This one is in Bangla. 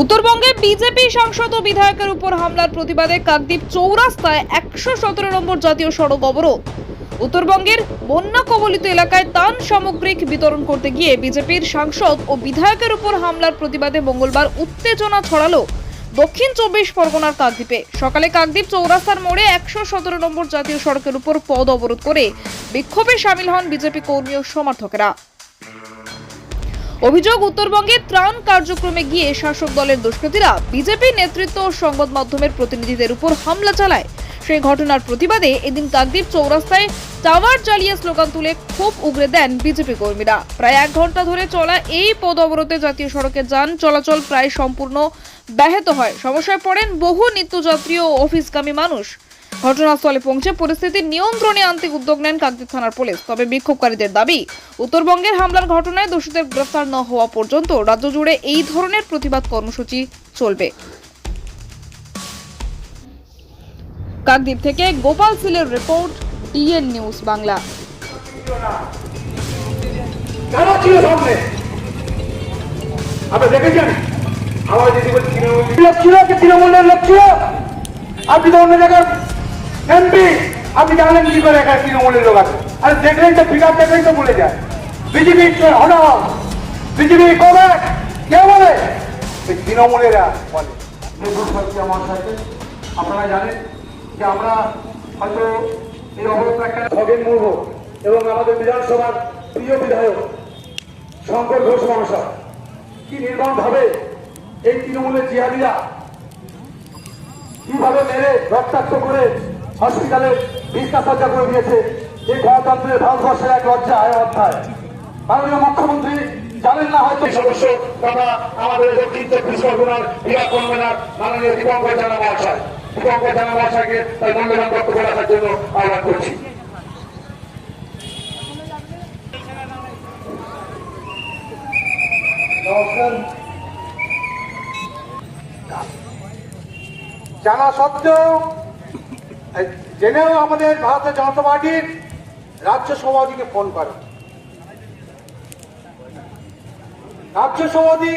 উত্তরবঙ্গে বিজেপি সাংসদ ও বিধায়কের উপর হামলার প্রতিবাদে কাকদ্বীপ চৌরাস্তায় একশো সতেরো নম্বর জাতীয় সড়ক অবরোধ। উত্তরবঙ্গের বন্যা কবলিত এলাকায় ত্রাণ সামগ্রিক বিতরণ করতে গিয়ে বিজেপির সাংসদ ও বিধায়কের উপর হামলার প্রতিবাদে মঙ্গলবার উত্তেজনা ছড়ালো দক্ষিণ চব্বিশ পরগনার কাকদ্বীপে। সকালে কাকদ্বীপ চৌরাস্তার মোড়ে একশো সতেরো নম্বর জাতীয় সড়কের উপর পদ অবরোধ করে বিক্ষোভে সামিল হন বিজেপি কর্মী ও সমর্থকেরা। অভিযোগ, উত্তরবঙ্গে ত্রাণ কার্যক্রমে গিয়ে শাসক দলের দুষ্কৃতীরা বিজেপি নেতৃত্ব ও সংবাদ মাধ্যমের প্রতিনিধিদের উপর হামলা চালায়। সেই ঘটনার প্রতিবাদে এদিন কাকদ্বীপ চৌরাস্তায় টাওয়ার জ্বালিয়ে স্লোগান তুলে ক্ষোভ উগরে দেন বিজেপি কর্মীরা। প্রায় এক ঘণ্টা ধরে চলা এই পদ অবরোধে জাতীয় সড়কে যান, চলাচল প্রায় সম্পূর্ণ ব্যাহত হয়। সমস্যায় পড়েন বহু নিত্যযাত্রী ও অফিসগামী মানুষ। ঘটনাস্থলে পৌঁছে পরিস্থিতি নিয়ন্ত্রণে আনতে উদ্যোগ নেন কাকদ্বীপ থানার পুলিশ। তবে বিক্ষোভকারীদের দাবি, উত্তরবঙ্গের হামলার ঘটনায় দোষীদের গ্রেফতার না হওয়া পর্যন্ত রাজ্য জুড়ে এই ধরনের প্রতিবাদ কর্মসূচি চলবে। কাকদ্বীপ থেকে গোপাল সিলের রিপোর্ট, ডিএন নিউজ বাংলা। আপনি দেখেছেন? আমার যদি তৃণমূলের লোক ছিল। আপনি তো অন্য জায়গায় এমপি আপনি জানেন কি করে এখানে তৃণমূলের লোক আছে। আরে দেখলেন তো ফিগার দেখলেন তো বলে যায়। বিজেপি হনা বিজেপি কবে? কে বলে? এই তৃণমূলেরা বলে। মেঘুর সাথে আমার সাথে। আপনারা জানেন যে আমরা হয়তো এই অবস্থা একটা খগেন মুর্মু এবং আমাদের বিধানসভার প্রিয় বিধায়ক শঙ্কর ঘোষ মহাশয় কি নির্মম ভাবে এই তৃণমূলের জিহাদিরা কীভাবে মেরে রক্তাক্ত করে হসপিটালে ভিক্ষা সজ্জা করে দিয়েছে। এই গণতন্ত্রের ভারতবর্ষের এক লজ্জা আয় অধ্যায়। মাননীয় মুখ্যমন্ত্রী, জানেন না হয়তো সদস্য তথা আমাদের দক্ষিণ চব্বিশ পরগনার বিরাট কনভেনার মাননীয় দীপঙ্কর দীপঙ্কর তাই রাখার জন্য আহ্বান করছি। জানা সত্ত্বেও জেনেও আমাদের ভারতীয় জনতা পার্টির রাজ্য সভাপতিকে ফোন করে। রাজ্য সভাপতি